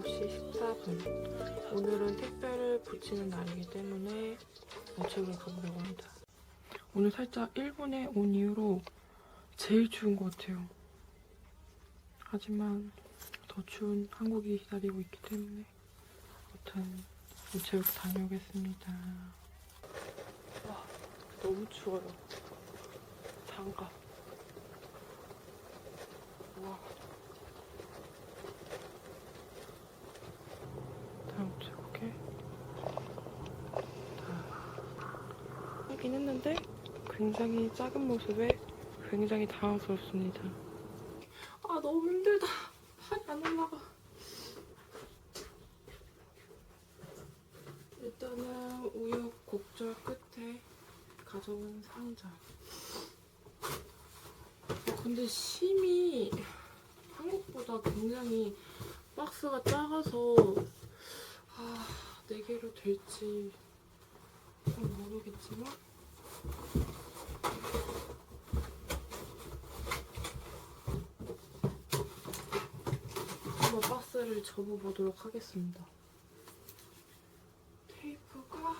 9시 14분. 오늘은 택배를 붙이는 날이기 때문에 우체국에 가보려고 합니다. 오늘 살짝 일본에 온 이후로 제일 추운 것 같아요. 하지만 더 추운 한국이 기다리고 있기 때문에 아무튼 우체국 다녀오겠습니다. 와, 너무 추워요. 장갑. 와. 다음 우체국에 다 하긴 했는데 굉장히 작은 모습에 굉장히 당황스럽습니다. 아 너무 힘들다. 팔이 안 올라가. 일단은 우여곡절 끝에 가져온 상자. 어, 근데 심이 한국보다 굉장히 박스가 작아서 아, 네 개로 될지 좀 모르겠지만 한번 박스를 접어보도록 하겠습니다. 테이프가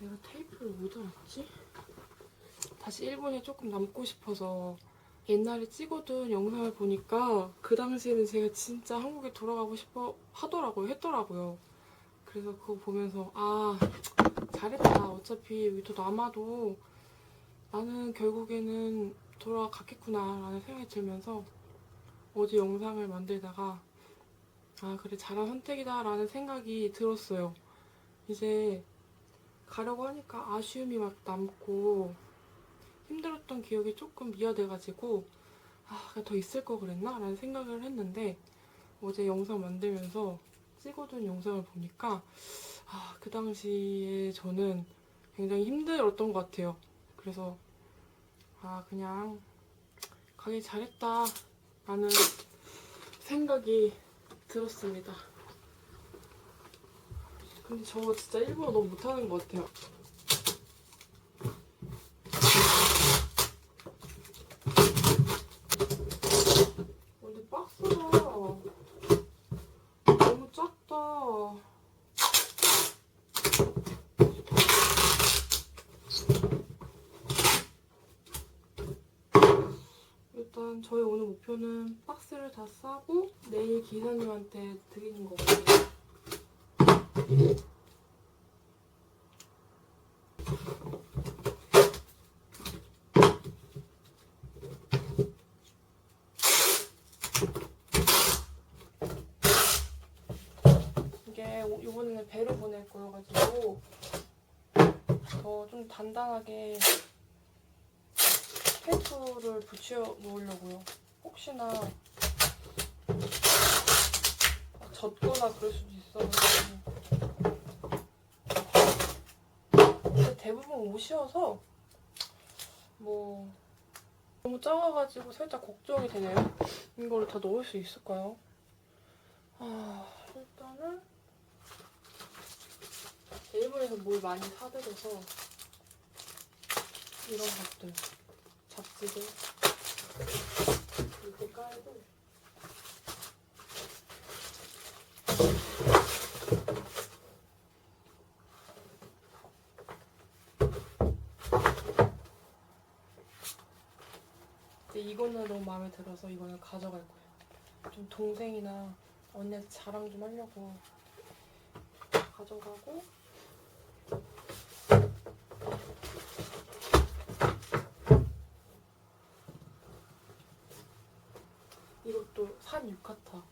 내가 테이프를 못 알았지? 다시 일본에 조금 남고 싶어서 옛날에 찍어둔 영상을 보니까 그 당시에는 제가 진짜 한국에 돌아가고 싶어 하더라고요. 했더라고요. 그래서 그거 보면서 아 잘했다. 어차피 여기 더 남아도 나는 결국에는 돌아갔겠구나 라는 생각이 들면서 어제 영상을 만들다가 아 그래 잘한 선택이다 라는 생각이 들었어요. 이제 가려고 하니까 아쉬움이 막 남고 힘들었던 기억이 조금 미화돼가지고 아, 더 있을 거 그랬나? 라는 생각을 했는데 어제 영상 만들면서 찍어둔 영상을 보니까 아, 그 당시에 저는 굉장히 힘들었던 것 같아요. 그래서 아, 그냥 가길 잘했다 라는 생각이 들었습니다. 근데 저 진짜 일본어 너무 못하는 것 같아요. 근데 박스가 너무 작다. 일단 저희 오늘 목표는 박스를 다 싸고 내일 기사님한테 드리는 거거든요. 이게 오- 이번에는 배로 보낼 거여가지고 더 좀 단단하게 테이프를 붙여 놓으려고요. 혹시나 막 젖거나 그럴 수도 있어가지고. 근데 대부분 옷이어서 뭐 너무 작아가지고 살짝 걱정이 되네요. 이거를 다 넣을 수 있을까요? 아 일단은 일본에서 뭘 많이 사들여서 이런 것들 잡지들 이렇게 깔고 근데 이거는 너무 마음에 들어서 이거는 가져갈 거예요. 좀 동생이나 언니한테 자랑 좀 하려고 가져가고 이것도 산 유카타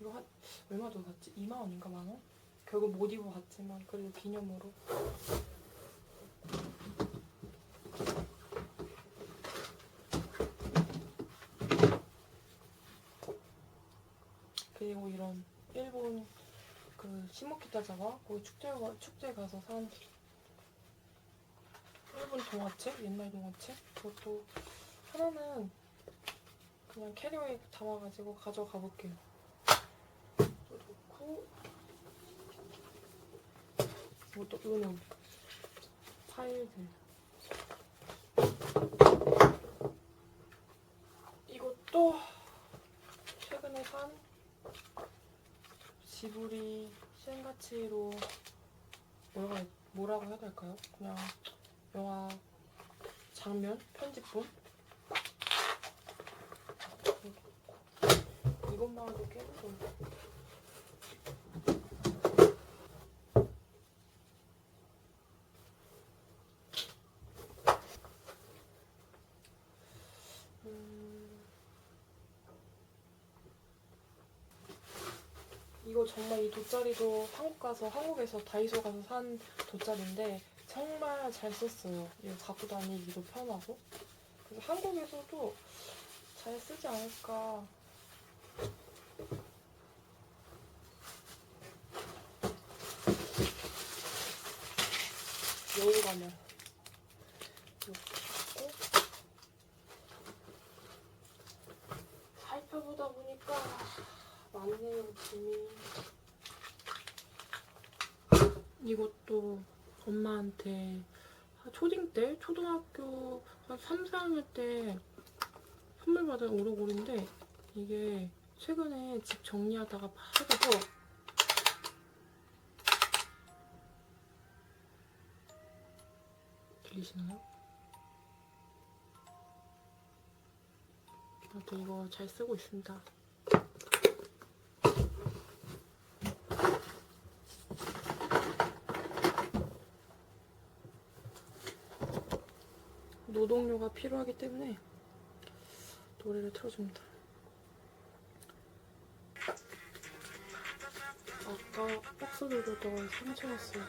이거 한 얼마 더 샀지? 2만 원인가 만 원? 결국 못 입어봤지만 그래도 기념으로 그리고 이런 일본 그 시모키 타자와 거기 축제 축제 가서 산 일본 동화책 옛날 동화책 그것도 하나는 그냥 캐리어에 담아가지고 가져가 볼게요. 하고 이것도 그냥 파일들. 이것도 최근에 산 지브리 시행가치로 뭐라, 뭐라고 해야 될까요? 그냥 영화 장면 편집본 이것만 해도 깨끗해. 이거 정말 이 돗자리도 한국 가서 한국에서 다이소 가서 산 돗자리인데 정말 잘 썼어요. 이거 갖고 다니기도 편하고 그래서 한국에서도 잘 쓰지 않을까. 여기 가면 이렇게 갖고 살펴보다 보니까 많네요 짐이 이것도 엄마한테 한 초딩 때 초등학교 한 3, 4학년 때 선물 받은 오르골인데 이게 최근에 집 정리하다가 파져서 들리시나요? 아무튼 이거 잘 쓰고 있습니다. 노동요가 필요하기 때문에 노래를 틀어줍니다. 아까 박스 들고다가 상처 났어요.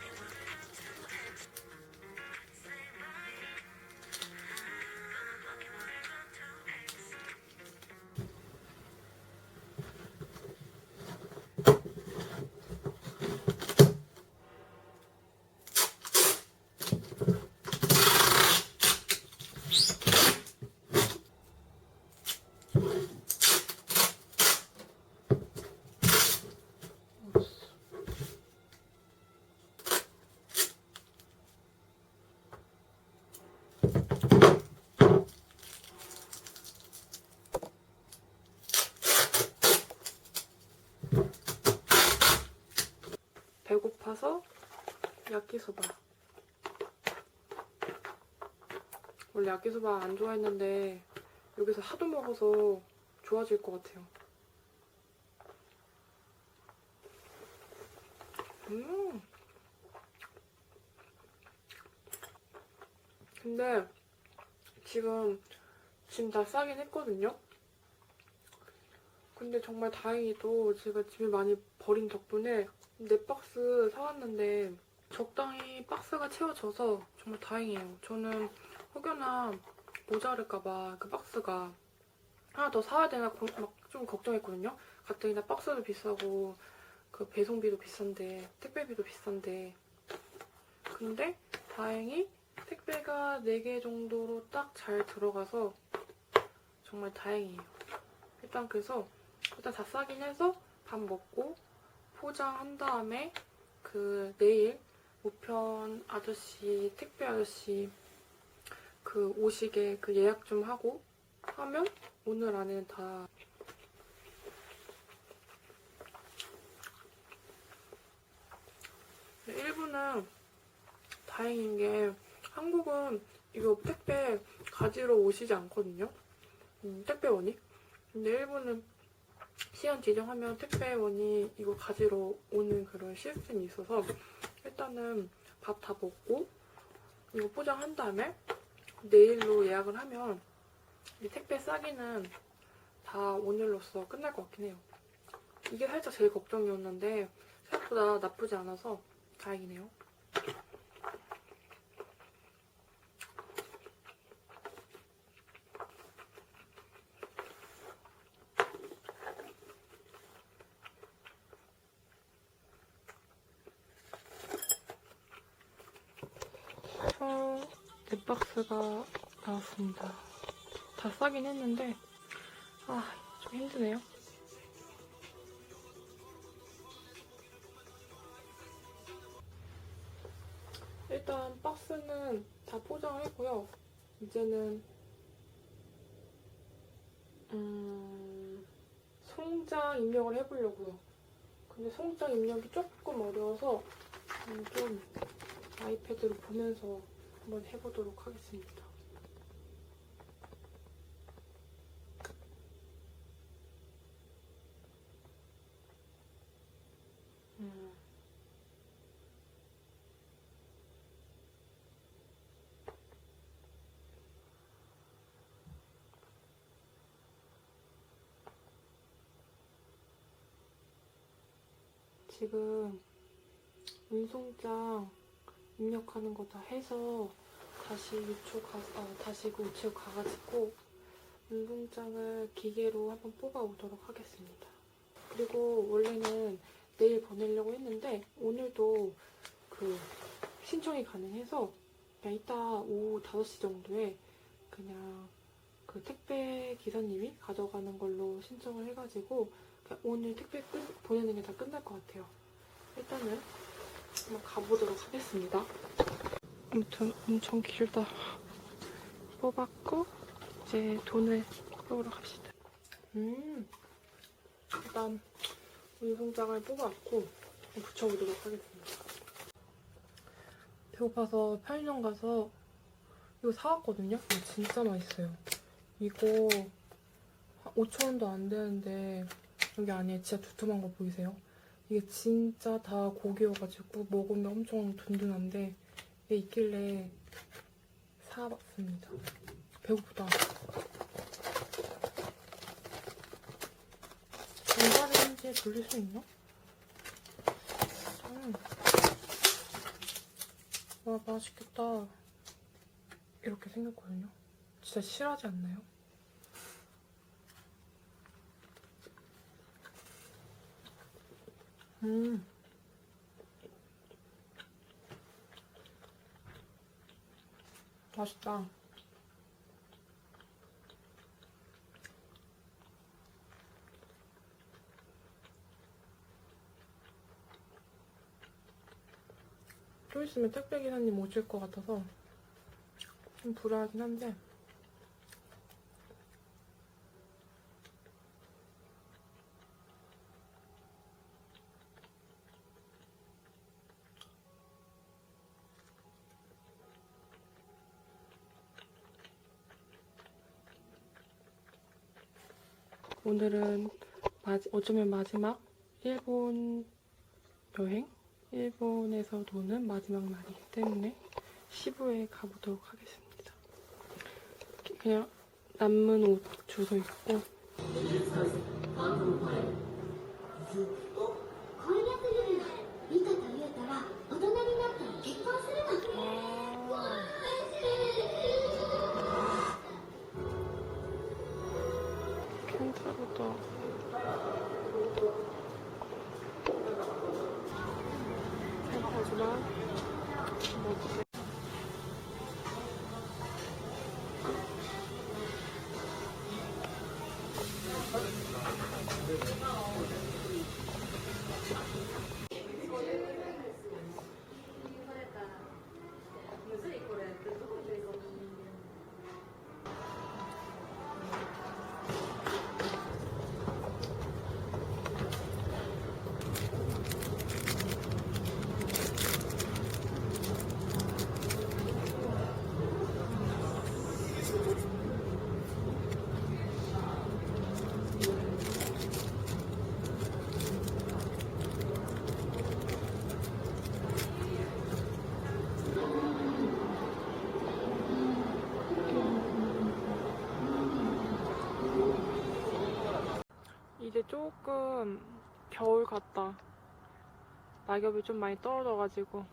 배고파서 야끼소바. 원래 야끼소바 안 좋아했는데 여기서 하도 먹어서 좋아질 것 같아요. 음. 근데 지금 짐 다 싸긴 했거든요. 근데 정말 다행히도 제가 짐을 많이 버린 덕분에 네 박스 사왔는데 적당히 박스가 채워져서 정말 다행이에요. 저는 혹여나 모자랄까봐 그 박스가 하나 더 사야 되나 막 좀 걱정했거든요. 가뜩이나 박스도 비싸고 그 배송비도 비싼데 택배비도 비싼데 근데 다행히 택배가 4개 정도로 딱 잘 들어가서 정말 다행이에요. 일단 그래서 일단 다 싸긴 해서 밥 먹고 포장한 다음에 그 내일 우편 아저씨 택배 아저씨 그 오시게 그 예약 좀 하고 하면 오늘 안에 다 일본은 다행인 게 한국은 이거 택배 가지러 오시지 않거든요. 음, 택배원이. 근데 일본은 시간 지정하면 택배원이 이거 가지러 오는 그런 시스템이 있어서 일단은 밥 다 먹고 이거 포장한 다음에 내일로 예약을 하면 이 택배 싸기는 다 오늘로써 끝날 것 같긴 해요. 이게 살짝 제일 걱정이었는데 생각보다 나쁘지 않아서 다행이네요. 4박스가 나왔습니다. 다 싸긴 했는데 아, 좀 힘드네요. 일단 박스는 다 포장을 했고요. 이제는 음, 송장 입력을 해보려고요. 근데 송장 입력이 조금 어려워서 음, 좀 아이패드로 보면서 한번 해보도록 하겠습니다. 음. 지금 운송장 입력하는 거 다 해서 다시 유초 가, 아, 다시 그 우체국 가가지고 운송장을 기계로 한번 뽑아 오도록 하겠습니다. 그리고 원래는 내일 보내려고 했는데 오늘도 그 신청이 가능해서 그냥 이따 오후 5시 정도에 그냥 그 택배 기사님이 가져가는 걸로 신청을 해가지고 오늘 택배 끝, 보내는 게 다 끝날 것 같아요. 일단은 한번 가보도록 하겠습니다. 아무튼 엄청 길다. 뽑았고 이제 돈을 뽑으러 갑시다. 음, 일단 운송장을 뽑아왔고 붙여보도록 하겠습니다. 배고파서 편의점 가서 이거 사왔거든요. 이거 진짜 맛있어요. 이거 5천원도 안 되는데 여기 안에 진짜 두툼한 거 보이세요? 이게 진짜 다 고기여가지고 먹으면 엄청 든든한데 이게 있길래 사봤습니다. 배고프다. 전자레인지에 돌릴 수 있나? 음. 와 맛있겠다. 이렇게 생겼거든요. 진짜 실하지 않나요? 음. 맛있다. 좀 있으면 택배 기사님 오실 것 같아서 좀 불안하긴 한데 오늘은 마지, 어쩌면 마지막 일본 여행? 일본에서 노는 마지막 날이기 때문에 시부에 가보도록 하겠습니다. 그냥 남문 옷 주소 있고 겨울 같다. 낙엽이 좀 많이 떨어져가지고